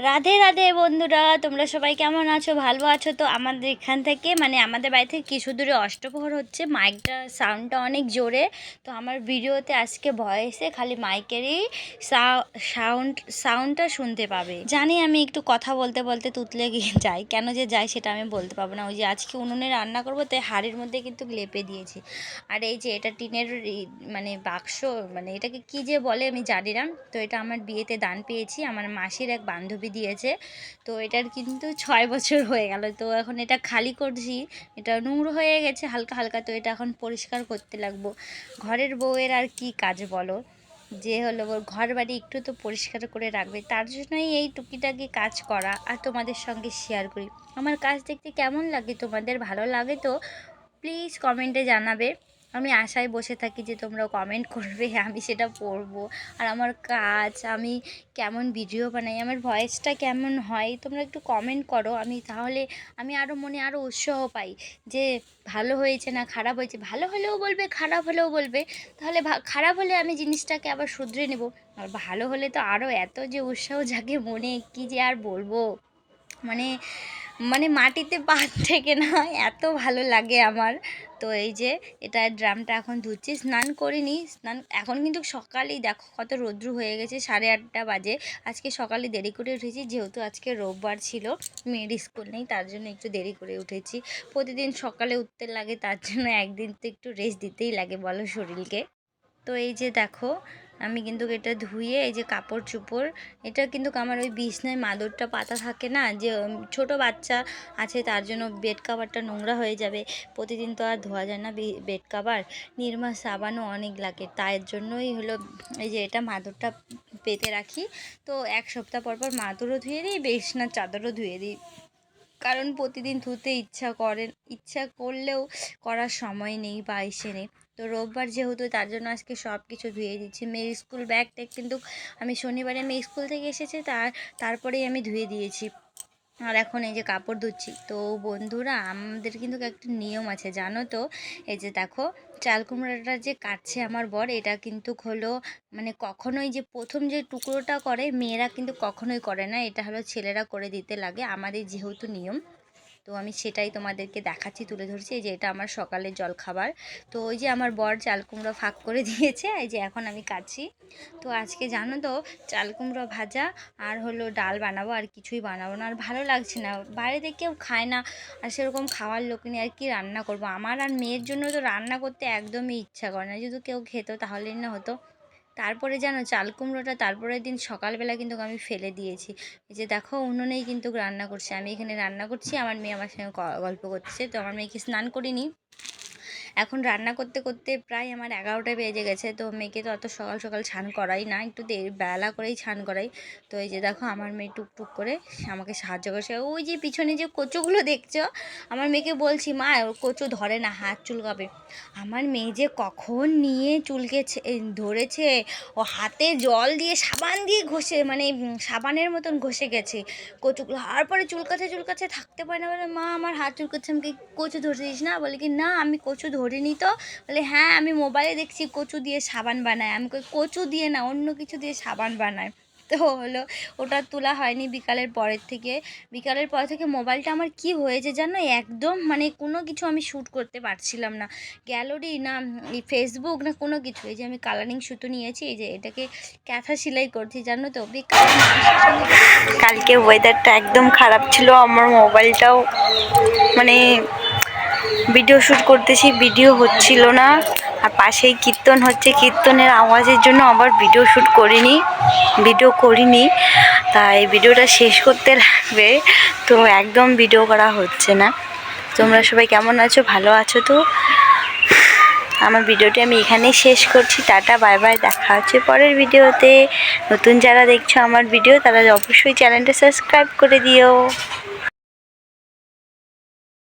রাধে রাধে বন্ধুরা, তোমরা সবাই কেমন আছো? ভালো আছো তো আমাদের এখান থেকে? মানে আমাদের বাড়ি থেকে কিছু দূরে অষ্টপ্রহর হচ্ছে। মাইকটা সাউন্ডটা অনেক জোরে। তো আমার ভিডিওতে আজকে ভয়েসে খালি মাইকেরই সাউন্ড সাউন্ডটা শুনতে পাবে। জানি আমি একটু কথা বলতে বলতে তুতলে যাই। কেন যে যাই সেটা আমি বলতে পারব না। ওই যে আজকে উনুনে রান্না করব, তাই হাড়ির মধ্যে কিন্তু লেপে দিয়েছি। আর এই যে এটা টিনের মানে বাক্স মানে এটাকে কি যে বলে আমি জানি না। তো এটা আমার বিয়েতে দান পেয়েছি। আমার মাসির এক বান্ধবী দিয়েছে। তো এটার কিন্তু ছয় বছর হয়ে গেল। তো এখন এটা খালি করছি। এটা নোংরা হয়ে গেছে হালকা হালকা। তো এটা এখন পরিষ্কার করতে লাগবো। ঘরের বউয়ের আর কি কাজ বলো? যে হলো ঘর বাড়ি একটু তো পরিষ্কার করে রাখবে। তার জন্যই এই টুকিটাকি কাজ করা আর তোমাদের সঙ্গে শেয়ার করি। আমার কাজ দেখতে কেমন লাগে? তোমাদের ভালো লাগে তো প্লিজ কমেন্টে জানাবে। আমি আশায় বসে থাকি যে তোমরা কমেন্ট করবে, আমি সেটা পড়ব। আর আমার কাজ, আমি কেমন ভিডিও বানাই, আমার ভয়েসটা কেমন হয়, তোমরা একটু কমেন্ট করো। আমি তাহলে, আমি আরও মনে আরও উৎসাহ পাই যে ভালো হয়েছে না খারাপ হয়েছে। ভালো হলেও বলবে, খারাপ হলেও বলবে। তাহলে খারাপ হলে আমি জিনিসটাকে আবার শুধরে নেব। আর ভালো হলে তো আরও এত যে উৎসাহ জাগে মনে, কি যে আর বলব? মানে মানে মাটিতে পা থেকে না এত ভালো লাগে আমার। তো এই যে এটা ড্রামটা এখন ধুচ্ছি, স্নান করিনি, স্নান এখন কিন্তু সকালেই দেখো কত রৌদ্র হয়ে গেছে, সাড়ে আটটা বাজে। আজকে সকালে দেরি করে উঠেছি, যেহেতু আজকে রোববার ছিল, মেয়ের স্কুল নেই, তার জন্য একটু দেরি করে উঠেছি। প্রতিদিন সকালে উঠতে লাগে, তার জন্য একদিন তো একটু রেস্ট দিতেই লাগে বলো শরীরকে। তো এই যে দেখো আমি কিন্তু এটা ধুয়ে এই যে কাপড় চোপড়, এটা কিন্তু আমার ওই বিছনায় মাদুরটা পাতা থাকে না, যে ছোট বাচ্চা আছে তার জন্য বেড কাভারটা নোংরা হয়ে যাবে। প্রতিদিন তো আর ধোয়া যায় না বেড কাভার নির্মা সাবানও অনেক লাগে, তাই জন্যই হলো, এই যে এটা মাদুরটা পেতে রাখি। তো এক সপ্তাহ পর পর মাদুরও ধুয়ে দিই, বিছনার চাদরও ধুয়ে দিই। কারণ প্রতিদিন ধুতে ইচ্ছা করেন ইচ্ছা করলেও করার সময় নেই বা এসে নেই। তো রোববার যেহেতু তার জন্য আজকে সব কিছু ধুয়ে দিচ্ছি। মেয়ের স্কুল ব্যাগটা কিন্তু আমি শনিবারে মেয়ে স্কুল থেকে এসেছে, তার, তারপরেই আমি ধুয়ে দিয়েছি। আর এখন এই যে কাপড় ধুচ্ছি। তো বন্ধুরা, আমাদের কিন্তু একটা নিয়ম আছে, জানো তো? এই যে দেখো, চাল কুমড়াটা যে কাটছে আমার বর, এটা কিন্তু হলো মানে কখনোই যে প্রথম যে টুকরোটা করে, মেয়েরা কিন্তু কখনোই করে না। এটা হলো ছেলেরা করে দিতে লাগে। আমাদের যেহেতু নিয়ম তো আমি সেটাই তোমাদেরকে দেখাচ্ছি, তুলে ধরছি। যে এটা আমার সকালের জল খাবার তো ওই যে আমার বর চাল কুমড়ো ফাঁক করে দিয়েছে, এই যে এখন আমি কাটছি। তো আজকে জানো তো, চাল কুমড়ো ভাজা আর হলো ডাল বানাবো, আর কিছুই বানাবো না। আর ভালো লাগছে না। বাইরে কেউ খায় না, আর সেরকম খাওয়ার লোক নিয়ে আর কি রান্না করব? আমার আর মেয়ের জন্য তো রান্না করতে একদমই ইচ্ছা করে না। যদি কেউ খেত তাহলেই না হতো। তারপরে যেন চাল কুমড়োটা তারপরের দিন সকালবেলা কিন্তু আমি ফেলে দিয়েছি। যে দেখো উনুনেই কিন্তু রান্না করছে। আমি এখানে রান্না করছি, আমার মেয়ে আমার সঙ্গে গল্প করছে। তো আমার মেয়েকে স্নান করিনি এখন রান্না করতে করতে প্রায় আমার এগারোটা বেজে গেছে তো মেয়েকে তো অত সকাল সকাল ছান করাই না একটু দেরি বেলা করেই ছান করাই। তো এই যে দেখো আমার মেয়ে টুকটুক করে আমাকে সাহায্য করছে। ওই যে পিছনে যে কচুগুলো দেখছ আমার মেয়েকে বলছি মা ওর কচু ধরে না হাত চুলকাবে। আমার মেয়ে যে কখন নিয়ে চুলকে ছে- এ, ধরেছে ও হাতে জল দিয়ে সাবান দিয়ে ঘষে মানে সাবানের মতন ঘষে গেছে কচুগুলো। তারপরে চুলকাছে চুলকাছে থাকতে পারে না বলে মা আমার হাত চুলকাচ্ছে আমি কি কচু ধরছিস না। বলে কি না আমি কচু ধরিনি তো। বলে হ্যাঁ আমি মোবাইলে দেখছি কচু দিয়ে সাবান বানায়। আমি কচু দিয়ে না, অন্য কিছু দিয়ে সাবান বানায়। তো হলো, ওটা তোলা হয়নি বিকালের পরের থেকে। বিকালের পর থেকে মোবাইলটা আমার কি হয়েছে জানো একদম মানে কোনো কিছু আমি শ্যুট করতে পারছিলাম না। গ্যালারি না এই ফেসবুক না কোনো কিছু। এই যে আমি কালারিং সুতো নিয়েছি, এই যে এটাকে ক্যাথা সেলাই করছি, জানো তো? বিকালে কালকে ওয়েদারটা একদম খারাপ ছিল, আমার মোবাইলটাও মানে ভিডিও শ্যুট করতেছি, ভিডিও হচ্ছিল না। আর পাশেই কীর্তন হচ্ছে, কীর্তনের আওয়াজের জন্য আবার ভিডিও শ্যুট করিনি, ভিডিও করিনি। তাই ভিডিওটা শেষ করতে লাগবে, তো একদম ভিডিও করা হচ্ছে না। তোমরা সবাই কেমন আছো? ভালো আছো তো? আমার ভিডিওটি আমি এখানেই শেষ করছি। টাটা, বাই বাই, দেখা হচ্ছে পরের ভিডিওতে। নতুন যারা দেখছ আমার ভিডিও, তারা অবশ্যই চ্যানেলটা সাবস্ক্রাইব করে দিও।